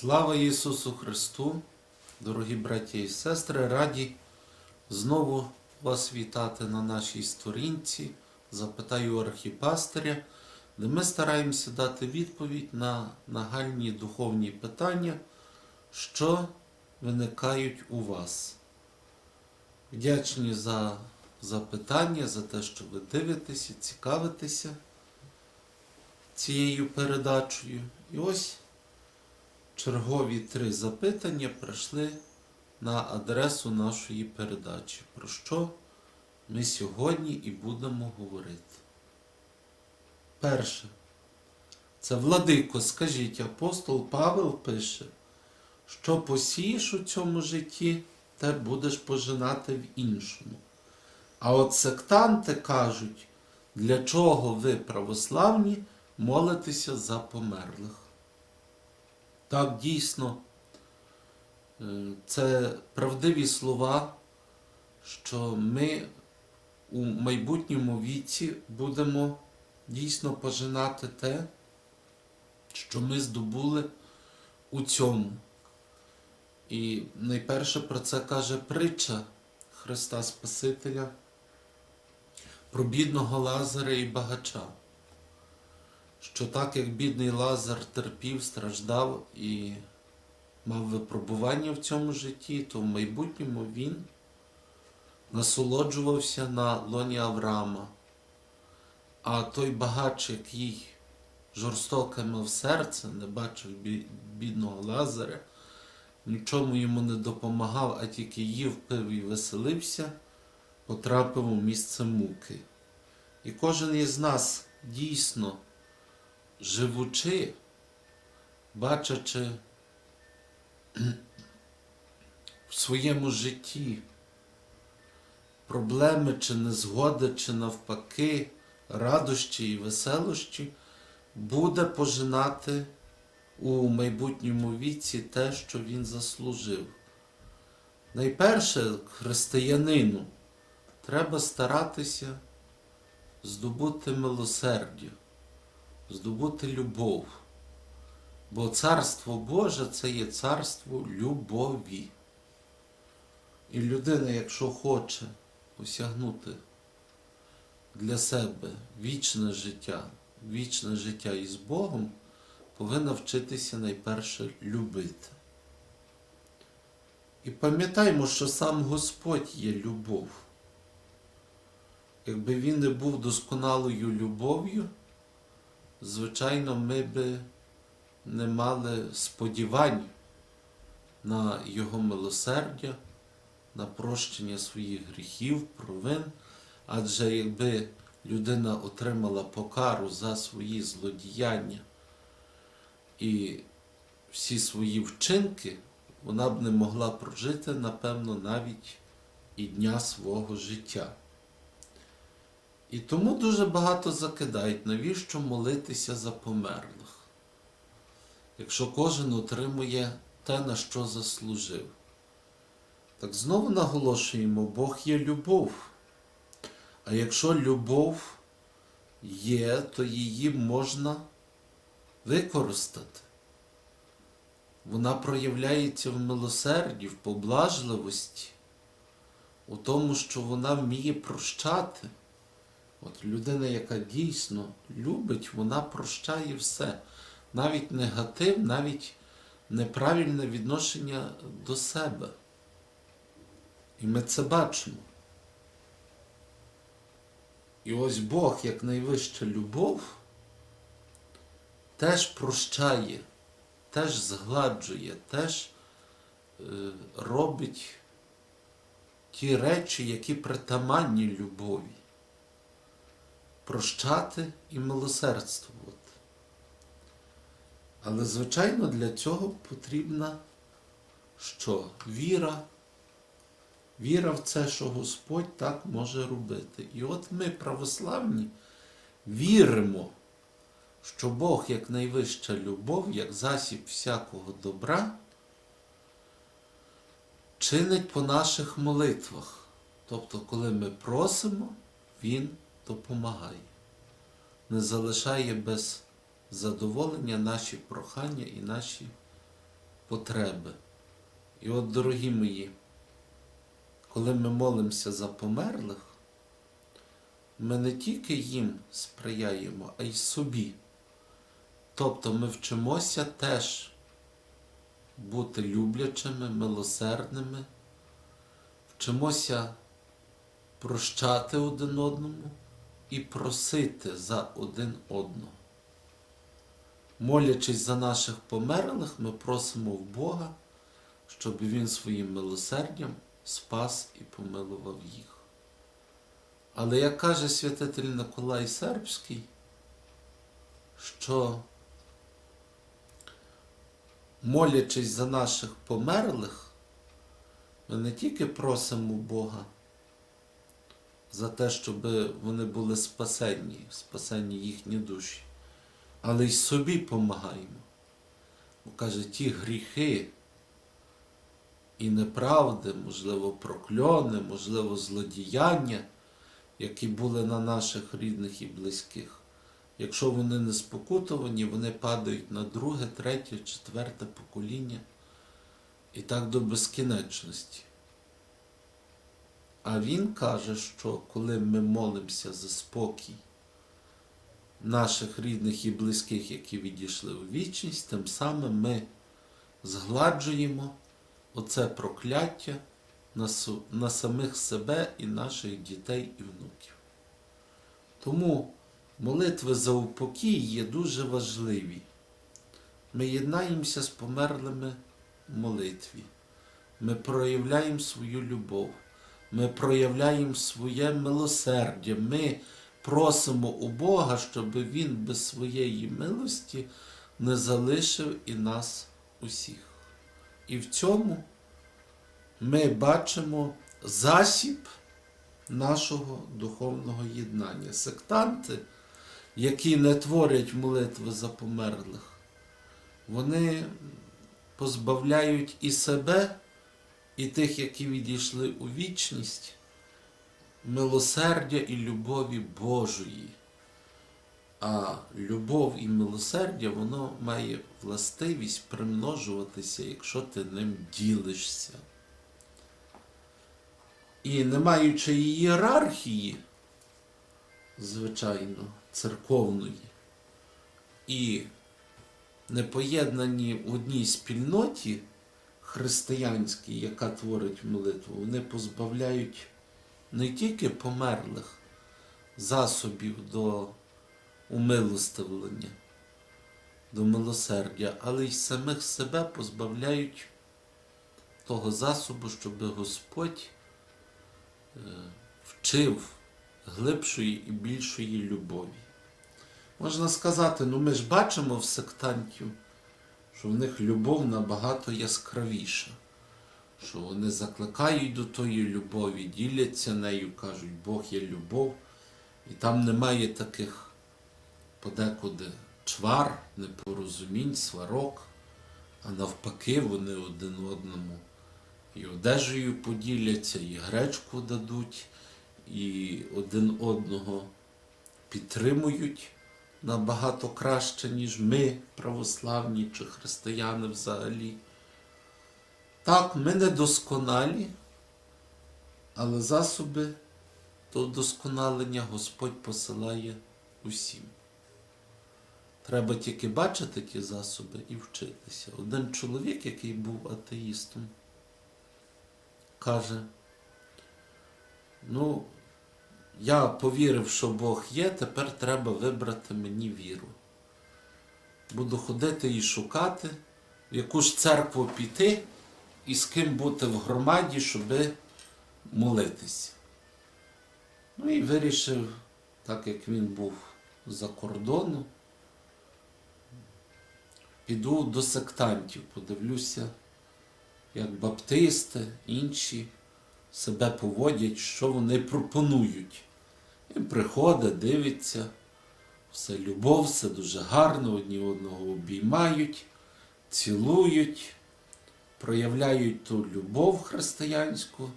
Слава Ісусу Христу, дорогі браті і сестри, раді знову вас вітати на нашій сторінці. Запитаю архіпастиря, де ми стараємося дати відповідь на нагальні духовні питання, що виникають у вас. Вдячні за запитання, за те, що ви дивитеся, цікавитеся цією передачею. І ось чергові три запитання прийшли на адресу нашої передачі. Про що ми сьогодні і будемо говорити. Перше. Це Владико, скажіть, апостол Павел пише, що посієш у цьому житті, те будеш пожинати в іншому. А от сектанти кажуть, для чого ви, православні, молитеся за померлих. Так, дійсно, е, це правдиві слова, що ми у майбутньому віці будемо дійсно пожинати те, що ми здобули у цьому. І найперше про це каже притча Христа Спасителя про бідного Лазаря і багача що так як бідний Лазар терпів, страждав і мав випробування в цьому житті, то в майбутньому він насолоджувався на лоні Авраама. А той багач, який жорстоко мав серце, не бачив бідного Лазаря, нічому йому не допомагав, а тільки їв, пив і веселився, потрапив у місце муки. І кожен із нас дійсно живучи, бачачи в своєму житті проблеми чи незгоди, чи навпаки, радощі і веселощі, буде пожинати у майбутньому віці те, що він заслужив. Найперше, християнину треба старатися здобути милосердя здобути любов. Бо Царство Боже це є царство любові. І людина, якщо хоче осягнути для себе вічне життя, вічне життя із Богом, повинна вчитися найперше любити. І пам'ятаймо, що сам Господь є любов. Якби він не був досконалою любов'ю, звичайно, ми би не мали сподівань на Його милосердя, на прощення своїх гріхів, провин. Адже якби людина отримала покару за свої злодіяння і всі свої вчинки, вона б не могла прожити, напевно, навіть і дня свого життя. І тому дуже багато закидають, навіщо молитися за померлих, якщо кожен отримує те, на що заслужив. Так знову наголошуємо, Бог є любов. А якщо любов є, то її можна використати. Вона проявляється в милосерді, в поблажливості, у тому, що вона вміє прощати. От людина, яка дійсно любить, вона прощає все. Навіть негатив, навіть неправильне відношення до себе. І ми це бачимо. І ось Бог, як найвища любов, теж прощає, теж згладжує, теж е, робить ті речі, які притаманні любові прощати і милосердствувати. Але, звичайно, для цього потрібна що? Віра. Віра в це, що Господь так може робити. І от ми, православні, віримо, що Бог як найвища любов, як засіб всякого добра, чинить по наших молитвах. Тобто, коли ми просимо, Він допомагає, не залишає без задоволення наші прохання і наші потреби. І от, дорогі мої, коли ми молимося за померлих, ми не тільки їм сприяємо, а й собі. Тобто ми вчимося теж бути люблячими, милосердними, вчимося прощати один одному і просити за один одного. Молячись за наших померлих, ми просимо в Бога, щоб Він своїм милосердям спас і помилував їх. Але як каже святитель Николай Сербський, що молячись за наших померлих, ми не тільки просимо Бога за те, щоб вони були спасенні, спасенні їхні душі, але й собі помагаємо. Бо каже, ті гріхи і неправди, можливо, прокльони, можливо, злодіяння, які були на наших рідних і близьких. Якщо вони не спокутовані, вони падають на друге, третє, четверте покоління і так до безкінечності. А він каже, що коли ми молимося за спокій наших рідних і близьких, які відійшли у вічність, тим самим ми згладжуємо оце прокляття на, на самих себе і наших дітей і внуків. Тому молитви за упокій є дуже важливі. Ми єднаємося з померлими в молитві. Ми проявляємо свою любов. Ми проявляємо своє милосердя. Ми просимо у Бога, щоб Він без своєї милості не залишив і нас усіх. І в цьому ми бачимо засіб нашого духовного єднання. Сектанти, які не творять молитви за померлих, вони позбавляють і себе, і тих, які відійшли у вічність, милосердя і любові Божої. А любов і милосердя, воно має властивість примножуватися, якщо ти ним ділишся. І не маючи ієрархії, звичайно, церковної, і не поєднані в одній спільноті християнській, яка творить молитву, вони позбавляють не тільки померлих засобів до умилостивлення, до милосердя, але й самих себе позбавляють того засобу, щоб Господь е, вчив глибшої і більшої любові. Можна сказати, ну ми ж бачимо в сектантів, що в них любов набагато яскравіша, що вони закликають до тої любові, діляться нею, кажуть, Бог є любов, і там немає таких подекуди чвар, непорозумінь, сварок, а навпаки, вони один одному і одежею поділяться, і гречку дадуть, і один одного підтримують набагато краще, ніж ми, православні чи християни взагалі. Так, ми не досконалі, але засоби до досконалення Господь посилає усім. Треба тільки бачити ті засоби і вчитися. Один чоловік, який був атеїстом, каже, ну, я повірив, що Бог є, тепер треба вибрати мені віру. Буду ходити і шукати, в яку ж церкву піти і з ким бути в громаді, щоб молитися. Ну і вирішив, так як він був за кордону, піду до сектантів, подивлюся, як баптисти, інші себе поводять, що вони пропонують. Він приходить, дивиться, все любов, все дуже гарно, одні одного обіймають, цілують, проявляють ту любов християнську,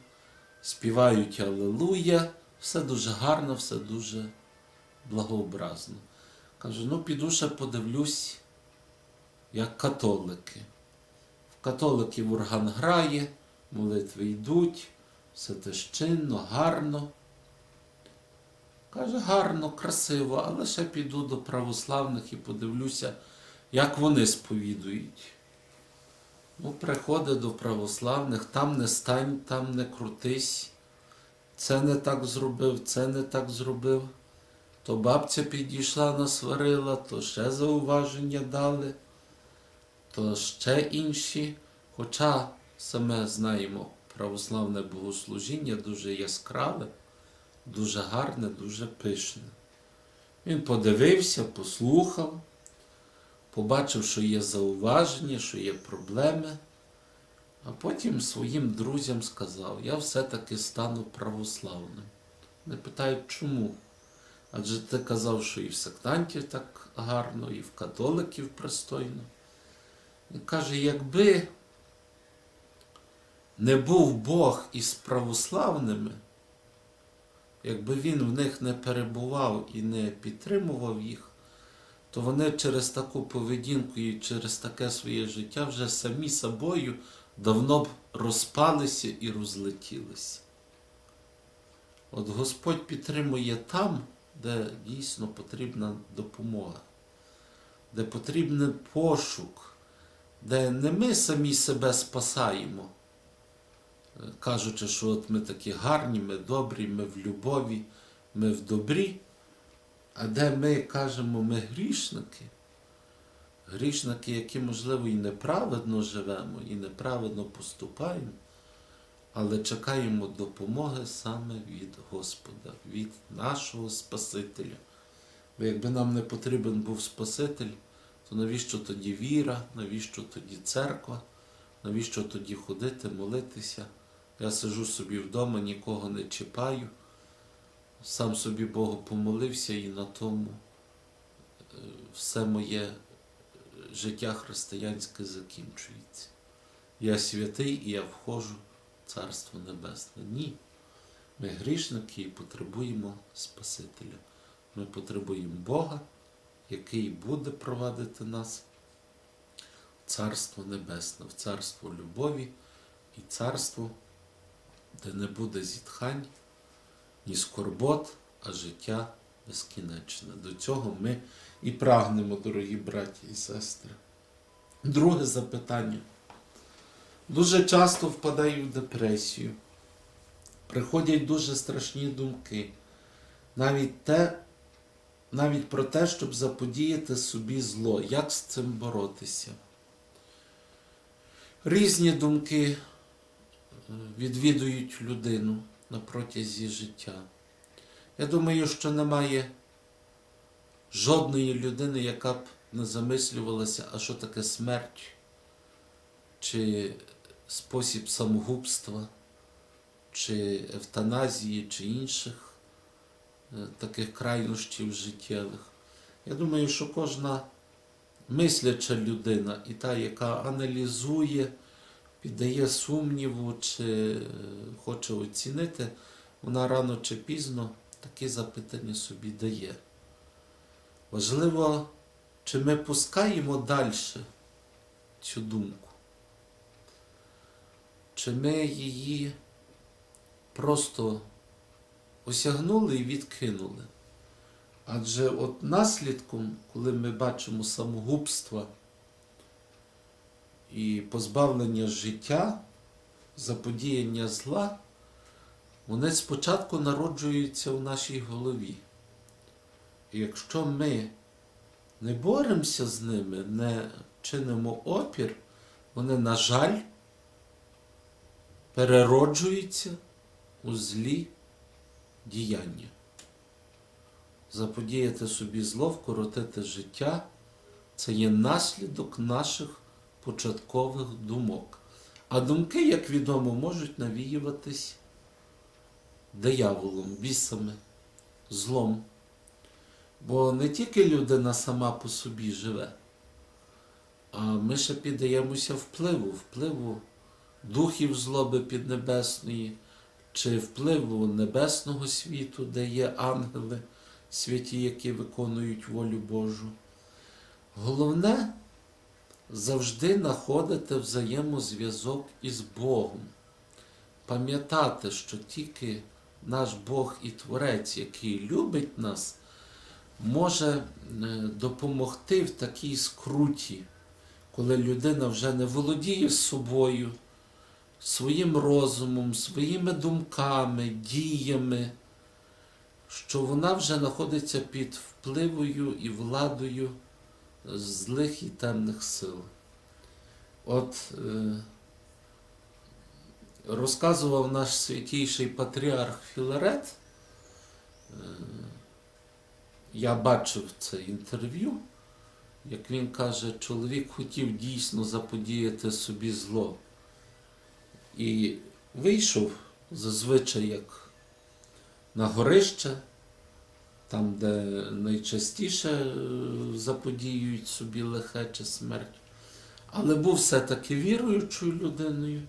співають Алелуя, все дуже гарно, все дуже благообразно. Каже, ну піду ще подивлюсь, як католики. В католиків орган грає, молитви йдуть, все те чинно, гарно. Каже, гарно, красиво, але ще піду до православних і подивлюся, як вони сповідують. Ну, приходить до православних, там не стань, там не крутись. Це не так зробив, це не так зробив. То бабця підійшла, насварила, то ще зауваження дали, то ще інші. Хоча саме знаємо, православне богослужіння дуже яскраве, дуже гарне, дуже пишне. Він подивився, послухав, побачив, що є зауваження, що є проблеми, а потім своїм друзям сказав, я все-таки стану православним. Не питають, чому? Адже ти казав, що і в сектантів так гарно, і в католиків пристойно. Він каже, якби не був Бог із православними, якби він в них не перебував і не підтримував їх, то вони через таку поведінку і через таке своє життя вже самі собою давно б розпалися і розлетілися. От Господь підтримує там, де дійсно потрібна допомога, де потрібен пошук, де не ми самі себе спасаємо, кажучи, що от ми такі гарні, ми добрі, ми в любові, ми в добрі, а де ми кажемо, ми грішники. Грішники, які, можливо, і неправедно живемо, і неправедно поступаємо, але чекаємо допомоги саме від Господа, від нашого Спасителя. Бо якби нам не потрібен був Спаситель, то навіщо тоді віра, навіщо тоді церква, навіщо тоді ходити, молитися? Я сижу собі вдома, нікого не чіпаю, сам собі Богу помолився і на тому е, все моє е, життя християнське закінчується. Я святий і я входжу в Царство Небесне. Ні. Ми грішники і потребуємо Спасителя. Ми потребуємо Бога, який буде провадити нас в Царство Небесне, в Царство любові і царство, де не буде зітхань, ні скорбот, а життя безкінечне. До цього ми і прагнемо, дорогі браті і сестри. Друге запитання. Дуже часто впадаю в депресію. Приходять дуже страшні думки. Навіть те, навіть про те, щоб заподіяти собі зло. Як з цим боротися? Різні думки відвідують людину на протязі життя. Я думаю, що немає жодної людини, яка б не замислювалася, а що таке смерть, чи спосіб самогубства, чи евтаназії, чи інших е, таких крайнощів життєвих. Я думаю, що кожна мисляча людина і та, яка аналізує, піддає сумніву, чи е, хоче оцінити, вона рано чи пізно такі запитання собі дає. Важливо, чи ми пускаємо далі цю думку, чи ми її просто осягнули і відкинули. Адже от наслідком, коли ми бачимо самогубства і позбавлення життя, заподіяння зла, вони спочатку народжуються в нашій голові. І якщо ми не боремося з ними, не чинимо опір, вони, на жаль, перероджуються у злі діяння. Заподіяти собі зло, вкоротити життя це є наслідок наших початкових думок. А думки, як відомо, можуть навіюватись дияволом, бісами, злом. Бо не тільки людина сама по собі живе, а ми ще піддаємося впливу, впливу духів злоби піднебесної, чи впливу небесного світу, де є ангели, святі, які виконують волю Божу. Головне завжди знаходити взаємозв'язок із Богом. Пам'ятати, що тільки наш Бог і Творець, який любить нас, може е, допомогти в такій скруті, коли людина вже не володіє собою, своїм розумом, своїми думками, діями, що вона вже знаходиться під впливою і владою злих і темних сил. От е, розказував наш святійший патріарх Філарет, е, я бачив це інтерв'ю, як він каже, чоловік хотів дійсно заподіяти собі зло. І вийшов зазвичай як на горище, там, де найчастіше е, заподіюють собі лихе чи смерть. Але був все-таки віруючою людиною.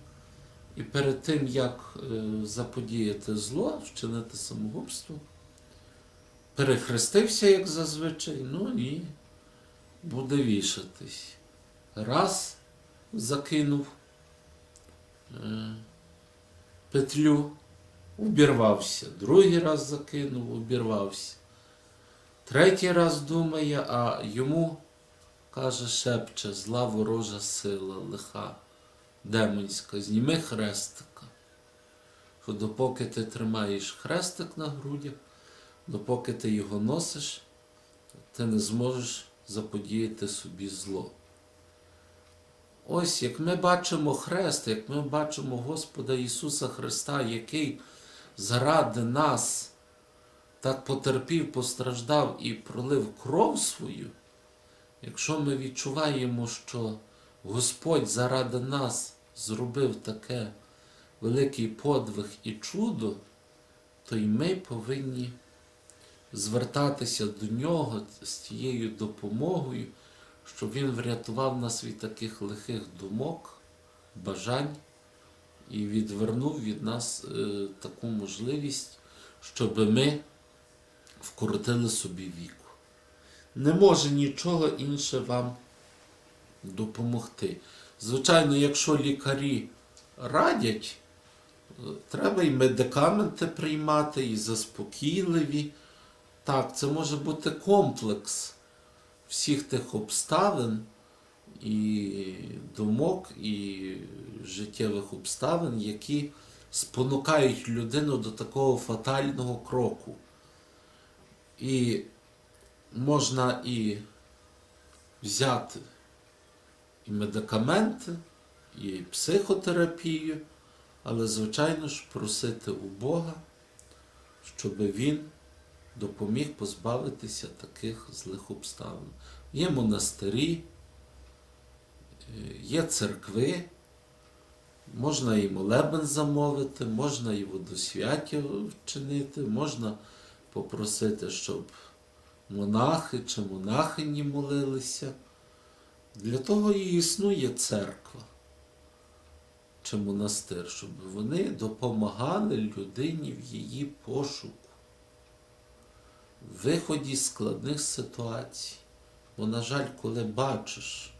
І перед тим, як е, заподіяти зло, вчинити самогубство, перехрестився, як зазвичай, ну і буде вішатись. Раз закинув е, петлю, обірвався. Другий раз закинув, обірвався. Третій раз думає, а йому каже, шепче, зла ворожа сила, лиха, демонська, зніми хрестика. Що допоки ти тримаєш хрестик на грудях, допоки ти його носиш, ти не зможеш заподіяти собі зло. Ось як ми бачимо хрест, як ми бачимо Господа Ісуса Христа, який заради нас так потерпів, постраждав і пролив кров свою, якщо ми відчуваємо, що Господь заради нас зробив таке великий подвиг і чудо, то й ми повинні звертатися до нього з тією допомогою, щоб він врятував нас від таких лихих думок, бажань і відвернув від нас е, таку можливість, щоб ми вкоротили собі віку. Не може нічого інше вам допомогти. Звичайно, якщо лікарі радять, е, треба і медикаменти приймати, і заспокійливі. Так, це може бути комплекс всіх тих обставин і думок, і життєвих обставин, які спонукають людину до такого фатального кроку. І можна і взяти і медикаменти, і психотерапію, але, звичайно ж, просити у Бога, щоб Він допоміг позбавитися таких злих обставин. Є монастирі, є церкви, можна і молебен замовити, можна і водосвяття вчинити, можна попросити, щоб монахи чи монахині молилися. Для того і існує церква чи монастир, щоб вони допомагали людині в її пошуку, в виході з складних ситуацій. Бо, на жаль, коли бачиш,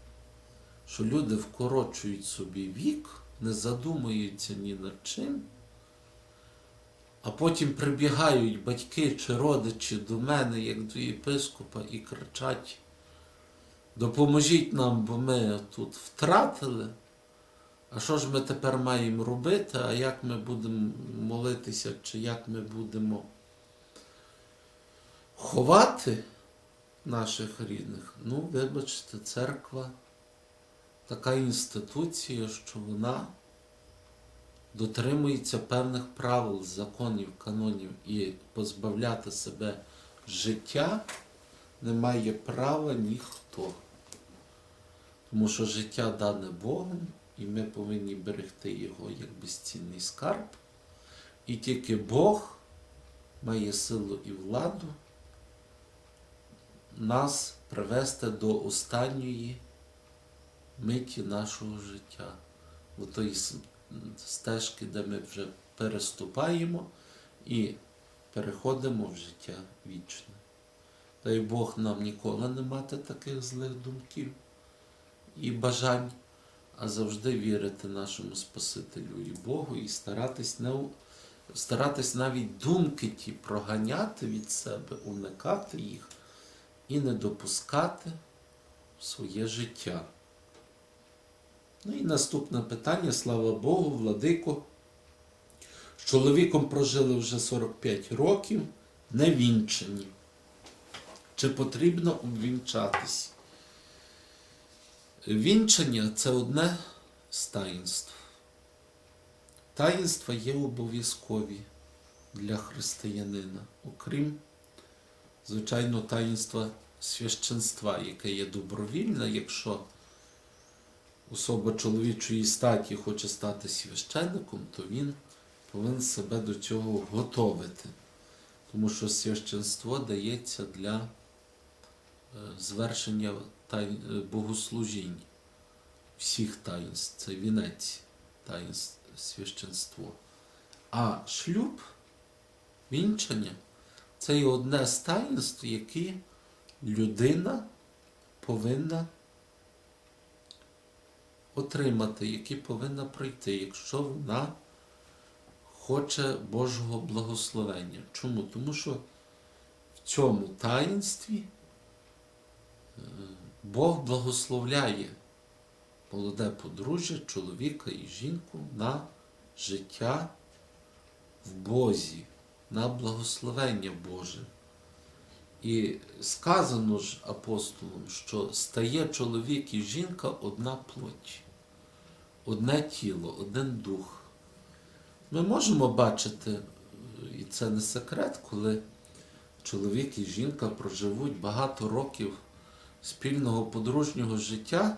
що люди вкорочують собі вік, не задумуються ні над чим, а потім прибігають батьки чи родичі до мене, як до єпископа, і кричать: допоможіть нам, бо ми тут втратили. А що ж ми тепер маємо робити? А як ми будемо молитися, чи як ми будемо ховати наших рідних? Ну, вибачте, церква така інституція, що вона дотримується певних правил, законів, канонів і позбавляти себе життя не має права ніхто. Тому що життя дане Богом, і ми повинні берегти його як безцінний скарб. І тільки Бог має силу і владу нас привести до останньої миті нашого життя, с- стежки, де ми вже переступаємо і переходимо в життя вічне. Дай Бог нам ніколи не мати таких злих думків і бажань, а завжди вірити нашому Спасителю і Богу і старатись, не, старатись навіть думки ті проганяти від себе, уникати їх і не допускати в своє життя. Ну і наступне питання, слава Богу, владико. З чоловіком прожили вже 45 років, не вінчані. Чи потрібно обвінчатись? Вінчання це одне з таїнств. Таїнства є обов'язкові для християнина, окрім, звичайно, таїнства священства, яке є добровільне, якщо особа чоловічої статі хоче стати священником, то він повинен себе до цього готовити. Тому що священство дається для е, звершення е, богослужінь всіх таїнств. Це вінець таїнств священство. А шлюб, вінчання це є одне з таїнств, які людина повинна отримати, які повинна пройти, якщо вона хоче Божого благословення. Чому? Тому що в цьому таїнстві е, Бог благословляє молоде подружжя, чоловіка і жінку на життя в Бозі, на благословення Боже. І сказано ж апостолом, що стає чоловік і жінка одна плоть, одне тіло, один дух. Ми можемо бачити, і це не секрет, коли чоловік і жінка проживуть багато років спільного подружнього життя,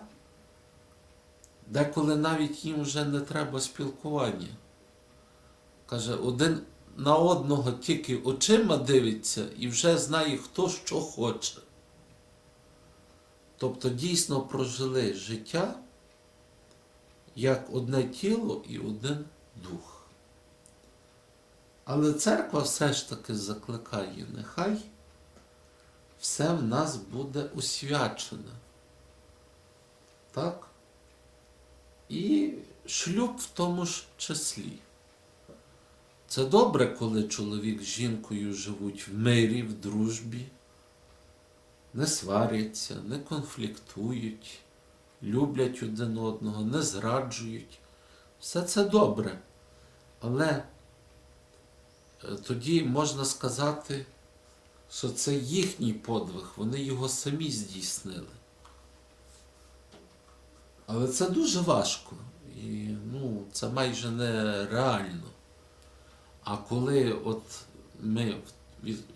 деколи навіть їм вже не треба спілкування. Каже, один на одного тільки очима дивиться і вже знає, хто що хоче. Тобто дійсно прожили життя як одне тіло і один дух. Але церква все ж таки закликає, нехай все в нас буде освячене. Так? І шлюб в тому ж числі. Це добре, коли чоловік з жінкою живуть в мирі, в дружбі, не сваряться, не конфліктують, люблять один одного, не зраджують. Все це добре. Але е, тоді можна сказати, що це їхній подвиг, вони його самі здійснили. Але це дуже важко. І ну, це майже нереально. А коли от ми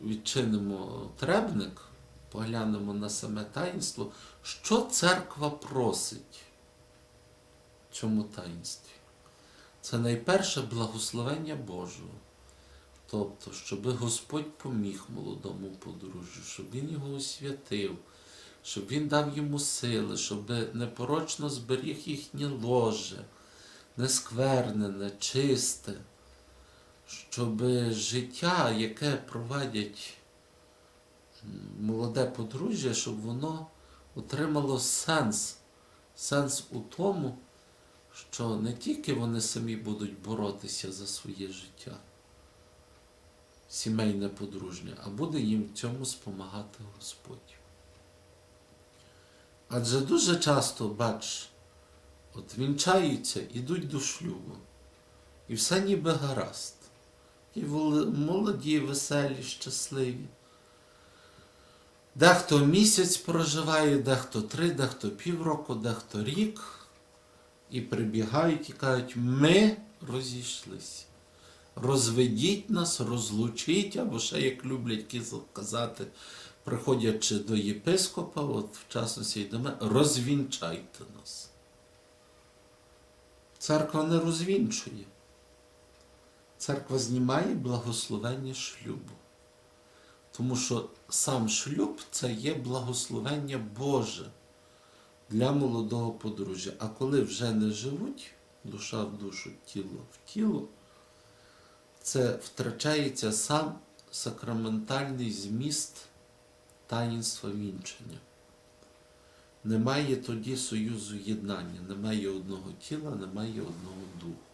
відчинимо требник, поглянемо на саме таїнство, що церква просить цьому таїнстві? Це найперше благословення Божого. Тобто, щоб Господь поміг молодому подружжю, щоб Він його освятив, щоб Він дав йому сили, щоб непорочно зберіг їхнє ложе, несквернене, чисте, щоб життя, яке проводять молоде подружжя, щоб воно отримало сенс. Сенс у тому, що не тільки вони самі будуть боротися за своє життя, сімейне подружнє, а буде їм в цьому спомагати Господь. Адже дуже часто, бач, от вінчаються, ідуть до шлюбу, і все ніби гаразд. І молоді, веселі, щасливі. Дехто місяць проживає, дехто три, дехто півроку, дехто рік. І прибігають і кажуть, ми розійшлися. Розведіть нас, розлучіть, або ще, як люблять казати, приходячи до єпископа, от в частності й до мене, розвінчайте нас. Церква не розвінчує. Церква знімає благословення шлюбу. Тому що сам шлюб це є благословення Боже для молодого подружжя. А коли вже не живуть душа в душу, тіло в тіло, це втрачається сам сакраментальний зміст таїнства вінчення. немає тоді союзу єднання, немає одного тіла, немає одного духу.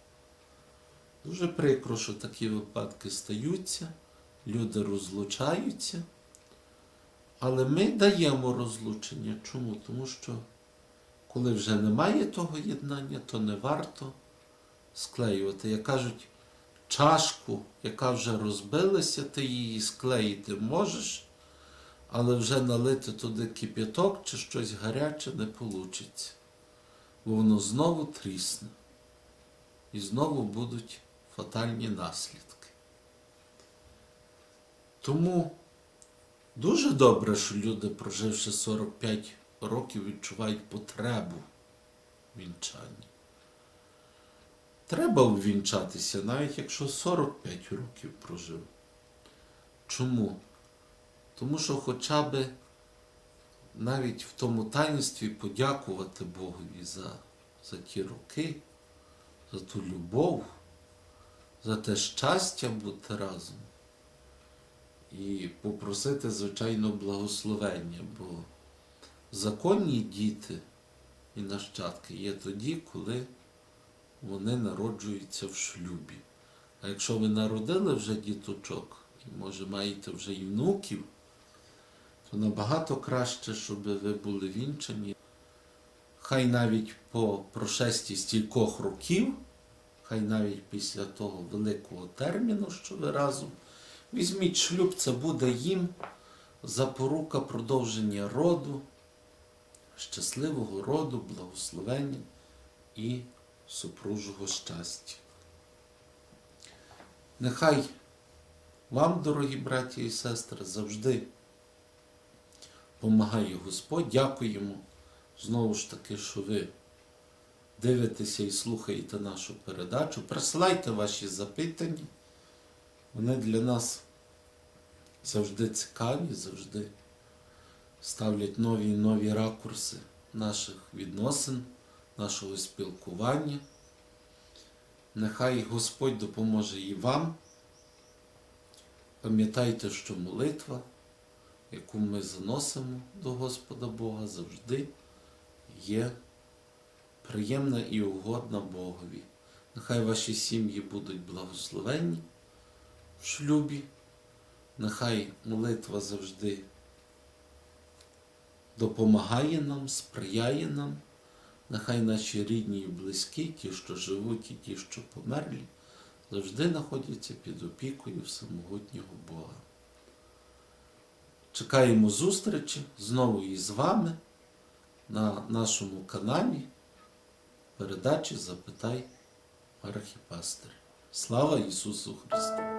Дуже прикро, що такі випадки стаються, люди розлучаються, але ми даємо розлучення. Чому? Тому що коли вже немає того єднання, то не варто склеювати. Як кажуть, чашку, яка вже розбилася, ти її склеїти можеш, але вже налити туди кип'яток чи щось гаряче не вийде. Бо воно знову трісне. І знову будуть фатальні наслідки. Тому дуже добре, що люди, проживши 45 років, відчувають потребу в вінчанні. Треба увінчатися, навіть якщо 45 років прожив. Чому? Тому що хоча б навіть в тому таїнстві подякувати Богові за, за ті роки, за ту любов, за те щастя бути разом. І попросити, звичайно, благословення, бо законні діти і нащадки є тоді, коли вони народжуються в шлюбі. А якщо ви народили вже діточок, і може маєте вже й внуків, то набагато краще, щоб ви були вінчані. Хай навіть по прошесті стількох років, хай навіть після того великого терміну, що ви разом, візьміть шлюб, це буде їм запорука продовження роду, щасливого роду, благословення і супружого щастя. Нехай вам, дорогі браті і сестри, завжди помагає Господь. Дякуємо знову ж таки, що ви дивитеся і слухаєте нашу передачу. Присилайте ваші запитання. Вони для нас завжди цікаві, завжди ставлять нові і нові ракурси наших відносин, нашого спілкування. Нехай Господь допоможе і вам. Пам'ятайте, що молитва, яку ми заносимо до Господа Бога, завжди є приємна і угодна Богові. Нехай ваші сім'ї будуть благословенні в шлюбі. Нехай молитва завжди допомагає нам, сприяє нам. Нехай наші рідні і близькі, ті, що живуть, і ті, що померлі, завжди знаходяться під опікою всемогутнього Бога. Чекаємо зустрічі знову із вами на нашому каналі передачі Запитай Архіпастиря. Слава Ісусу Христу!